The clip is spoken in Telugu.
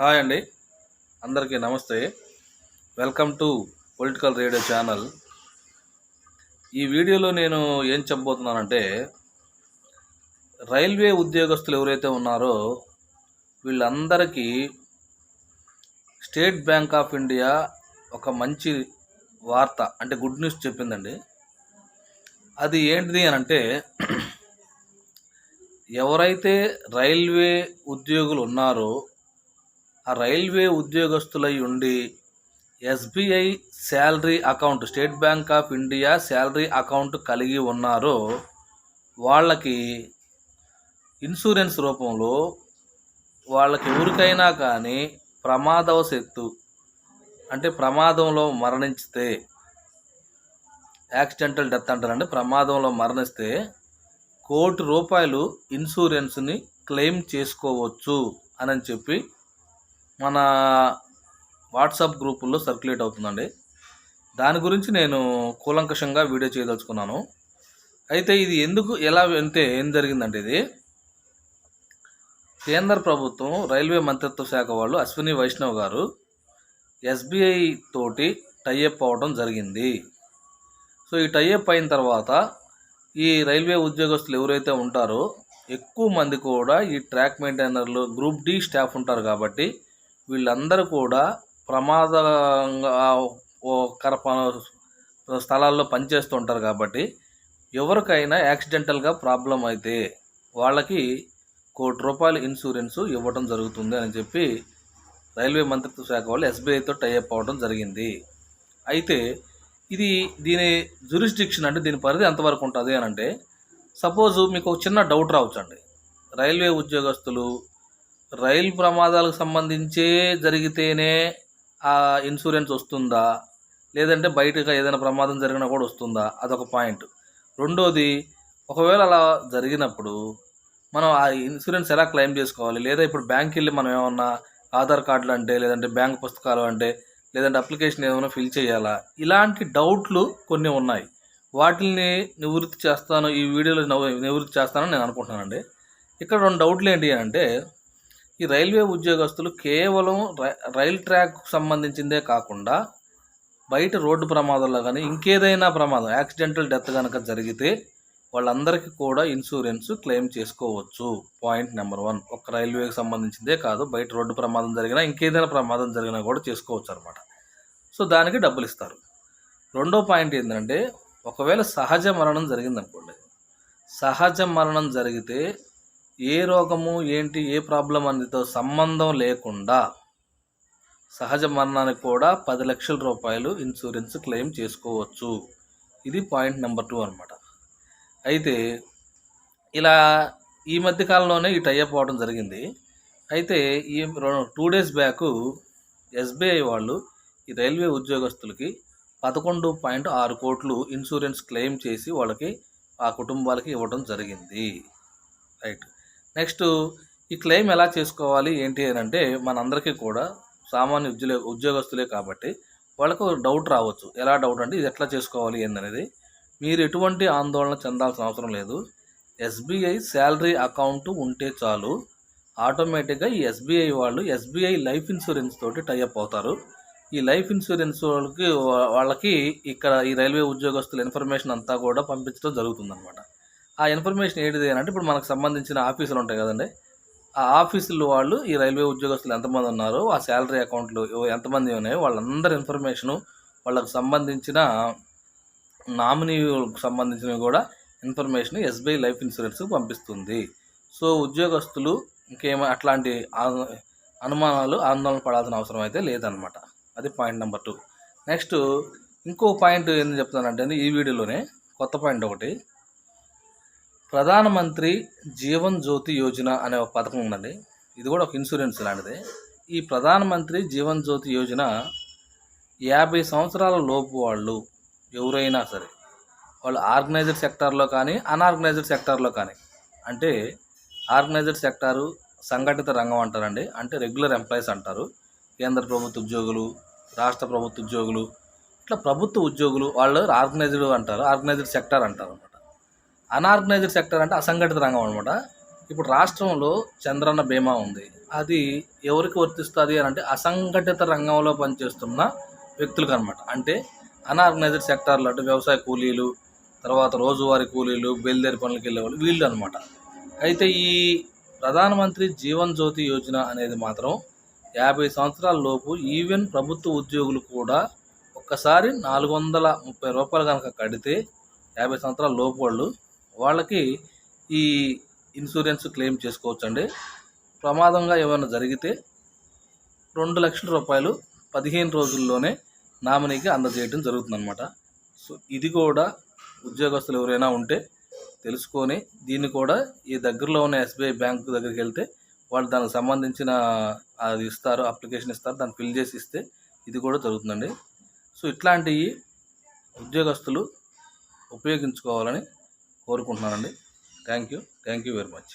హాయ్ అండి. అందరికీ నమస్తే. Welcome to political radio channel. ఈ వీడియోలో నేను ఏం చెప్పబోతున్నానంటే రైల్వే ఉద్యోగస్తులు ఎవరైతే ఉన్నారో వీళ్ళందరికీ స్టేట్ బ్యాంక్ ఆఫ్ ఇండియా ఒక మంచి వార్త అంటే గుడ్ న్యూస్ చెప్పిందండి. అది ఏంటిది అని అంటే ఎవరైతే రైల్వే ఉద్యోగులు ఉన్నారో రైల్వే ఉద్యోగస్తులై ఉండి SBI salary account State Bank of India salary account కలిగి ఉన్నారో వాళ్ళకి ఇన్సూరెన్స్ రూపంలో వాళ్ళకి ఎవరికైనా కానీ ప్రమాదవశత్తు అంటే ప్రమాదంలో మరణించితే యాక్సిడెంటల్ డెత్ అంటారండి ప్రమాదంలో మరణిస్తే కోటి రూపాయలు ఇన్సూరెన్స్ని క్లెయిమ్ చేసుకోవచ్చు అని చెప్పి మన వాట్సాప్ గ్రూపుల్లో సర్క్యులేట్ అవుతుందండి. దాని గురించి నేను కూలంకషంగా వీడియో చేయదలుచుకున్నాను. అయితే ఇది ఎందుకు ఎలా అంటే ఏం జరిగిందంటే ఇది కేంద్ర ప్రభుత్వం రైల్వే మంత్రిత్వ శాఖ వాళ్ళు అశ్విని వైష్ణవ్ గారు ఎస్బీఐ తోటి టైఅప్ అవ్వడం జరిగింది. సో ఈ టైఅప్ అయిన తర్వాత ఈ రైల్వే ఉద్యోగస్తులు ఎవరైతే ఉంటారో ఎక్కువ మంది కూడా ఈ ట్రాక్ మెయింటైనర్లు గ్రూప్ డి స్టాఫ్ ఉంటారు కాబట్టి వీళ్ళందరూ కూడా ప్రమాదంగా కర స్థలాల్లో పనిచేస్తూ ఉంటారు కాబట్టి ఎవరికైనా యాక్సిడెంటల్గా ప్రాబ్లం అయితే వాళ్ళకి కోటి రూపాయల ఇన్సూరెన్స్ ఇవ్వడం జరుగుతుంది అని చెప్పి రైల్వే మంత్రిత్వ శాఖ వాళ్ళు ఎస్బీఐతో టైఅప్ అవ్వడం జరిగింది. అయితే ఇది దీని జురిస్డిక్షన్ అంటే దీని పరిధి ఎంతవరకు ఉంటుంది అని అంటే సపోజ్ మీకు ఒక చిన్న డౌట్ రావచ్చండి. రైల్వే ఉద్యోగస్తులు రైలు ప్రమాదాలకు సంబంధించే జరిగితేనే ఆ ఇన్సూరెన్స్ వస్తుందా? లేదంటే బయటగా ఏదైనా ప్రమాదం జరిగినా కూడా వస్తుందా? అదొక పాయింట్. రెండోది ఒకవేళ అలా జరిగినప్పుడు మనం ఆ ఇన్సూరెన్స్ ఎలా క్లెయిమ్ చేసుకోవాలి? లేదా ఇప్పుడు బ్యాంక్కి వెళ్ళి మనం ఏమన్నా ఆధార్ కార్డులు అంటే లేదంటే బ్యాంక్ పుస్తకాలు అంటే లేదంటే అప్లికేషన్ ఏమైనా ఫిల్ చేయాలా? ఇలాంటి డౌట్లు కొన్ని ఉన్నాయి. వాటిని నివృత్తి చేస్తాను ఈ వీడియోలో నివృత్తి చేస్తానని నేను అనుకుంటున్నానండి. ఇక్కడ రెండు డౌట్లు ఏంటి అంటే ఈ రైల్వే ఉద్యోగస్తులు కేవలం రై- రైల్ ట్రాక్ సంబంధించిందే కాకుండా బయట రోడ్డు ప్రమాదంలో కానీ ఇంకేదైనా ప్రమాదం యాక్సిడెంటల్ డెత్ కనుక జరిగితే వాళ్ళందరికీ కూడా ఇన్సూరెన్స్ క్లెయిమ్ చేసుకోవచ్చు. Point number one. ఒక రైల్వేకి సంబంధించిందే కాదు బయట రోడ్డు ప్రమాదం జరిగినా ఇంకేదైనా ప్రమాదం జరిగినా కూడా చేసుకోవచ్చు అనమాట సో దానికి డబ్బులు ఇస్తారు. రెండో పాయింట్ ఏంటంటే ఒకవేళ సహజ మరణం జరిగిందనుకోండి సహజ మరణం జరిగితే ఏ రోగము ఏంటి ఏ ప్రాబ్లం అందుతో సంబంధం లేకుండా సహజ మరణానికి కూడా పది లక్షల రూపాయలు ఇన్సూరెన్స్ క్లెయిమ్ చేసుకోవచ్చు. ఇది పాయింట్ నెంబర్ టూ అనమాట అయితే ఇలా ఈ మధ్య కాలంలోనే ఈ టైఅప్ అవ్వడం జరిగింది. అయితే ఈ టూ డేస్ బ్యాక్ ఎస్బీఐ వాళ్ళు ఈ రైల్వే ఉద్యోగస్తులకి పదకొండు పాయింట్ ఆరు కోట్లు ఇన్సూరెన్స్ క్లెయిమ్ చేసి వాళ్ళకి ఆ కుటుంబాలకి ఇవ్వడం జరిగింది. రైట్. నెక్స్ట్ ఈ క్లెయిమ్ ఎలా చేసుకోవాలి ఏంటి అని అంటే మనందరికీ కూడా సామాన్య ఉద్యోగ ఉద్యోగస్తులే కాబట్టి వాళ్ళకు డౌట్ రావచ్చు. ఎలా డౌట్ అంటే ఇది ఎట్లా చేసుకోవాలి ఏందనేది. మీరు ఎటువంటి ఆందోళన చెందాల్సిన అవసరం లేదు. ఎస్బీఐ శాలరీ అకౌంట్ ఉంటే చాలు. ఆటోమేటిక్గా ఈ ఎస్బీఐ వాళ్ళు ఎస్బీఐ లైఫ్ ఇన్సూరెన్స్ తోటి టైఅప్ అవుతారు. ఈ లైఫ్ ఇన్సూరెన్స్ వాళ్ళకి వాళ్ళకి ఇక్కడ ఈ రైల్వే ఉద్యోగస్తుల ఇన్ఫర్మేషన్ అంతా కూడా పంపించడం జరుగుతుందన్నమాట. ఆ ఇన్ఫర్మేషన్ ఏంటిది అని అంటే ఇప్పుడు మనకు సంబంధించిన ఆఫీసులు ఉంటాయి కదండి. ఆ ఆఫీసులు వాళ్ళు ఈ రైల్వే ఉద్యోగస్తులు ఎంతమంది ఉన్నారో ఆ శాలరీ అకౌంట్లు ఎంతమంది ఉన్నాయో వాళ్ళందరి ఇన్ఫర్మేషను వాళ్ళకు సంబంధించిన నామినీలకు సంబంధించినవి కూడా ఇన్ఫర్మేషన్ ఎస్బీఐ లైఫ్ ఇన్సూరెన్స్ పంపిస్తుంది. సో ఉద్యోగస్తులు ఇంకేమో అట్లాంటి అనుమానాలు ఆందోళన పడాల్సిన అవసరం అయితే లేదనమాట అది పాయింట్ నెంబర్ టూ. నెక్స్ట్ ఇంకో పాయింట్ ఏం చెప్తానంటే ఈ వీడియోలోనే కొత్త పాయింట్ ఒకటి. ప్రధానమంత్రి జీవన్ జ్యోతి యోజన అనే ఒక పథకం ఉందండి. ఇది కూడా ఒక ఇన్సూరెన్స్ లాంటిదే. ఈ ప్రధానమంత్రి జీవన్ జ్యోతి యోజన యాభై సంవత్సరాల లోపు వాళ్ళు ఎవరైనా సరే వాళ్ళు ఆర్గనైజ్డ్ సెక్టార్లో కానీ అన్ఆర్గనైజ్డ్ సెక్టార్లో కానీ అంటే ఆర్గనైజ్డ్ సెక్టారు సంఘటిత రంగం అంటారండి. అంటే రెగ్యులర్ ఎంప్లాయీస్ అంటారు. కేంద్ర ప్రభుత్వ ఉద్యోగులు రాష్ట్ర ప్రభుత్వ ఉద్యోగులు ఇట్లా ప్రభుత్వ ఉద్యోగులు వాళ్ళు ఆర్గనైజ్డ్ అంటారు ఆర్గనైజ్డ్ సెక్టార్ అంటారు అనమాట అన్ఆర్గనైజ్డ్ సెక్టర్ అంటే అసంఘటిత రంగం అనమాట ఇప్పుడు రాష్ట్రంలో చంద్రన్న బీమా ఉంది. అది ఎవరికి వర్తిస్తుంది అని అంటే అసంఘటిత రంగంలో పనిచేస్తున్న వ్యక్తులకు అనమాట అంటే అన్ఆర్గనైజ్డ్ సెక్టార్లు అంటే వ్యవసాయ కూలీలు తర్వాత రోజువారీ కూలీలు బయలుదేరి పనులకు వెళ్ళేవాళ్ళు వీళ్ళు అనమాట అయితే ఈ ప్రధానమంత్రి జీవన్ జ్యోతి యోజన అనేది మాత్రం యాభై సంవత్సరాల లోపు ఈవెన్ ప్రభుత్వ ఉద్యోగులు కూడా ఒక్కసారి నాలుగు వందల ముప్పై రూపాయలు కనుక కడితే యాభై సంవత్సరాల లోపు వాళ్ళు వాళ్ళకి ఈ ఇన్సూరెన్స్ క్లెయిమ్ చేసుకోవచ్చండి. ప్రమాదంగా ఏమైనా జరిగితే రెండు లక్షల రూపాయలు పదిహేను రోజుల్లోనే నామినీకి అందజేయడం జరుగుతుందన్నమాట. సో ఇది కూడా ఉద్యోగస్తులు ఎవరైనా ఉంటే తెలుసుకొని దీన్ని కూడా ఈ దగ్గరలో ఉన్న ఎస్బీఐ బ్యాంకు దగ్గరికి వెళ్తే వాళ్ళు దానికి సంబంధించిన అది ఇస్తారు అప్లికేషన్ ఇస్తారు దాన్ని ఫిల్ చేసి ఇస్తే ఇది కూడా జరుగుతుందండి. సో ఇట్లాంటివి ఉద్యోగస్తులు ఉపయోగించుకోవాలని కోరుకుంటున్నానండి. Thank you thank you very much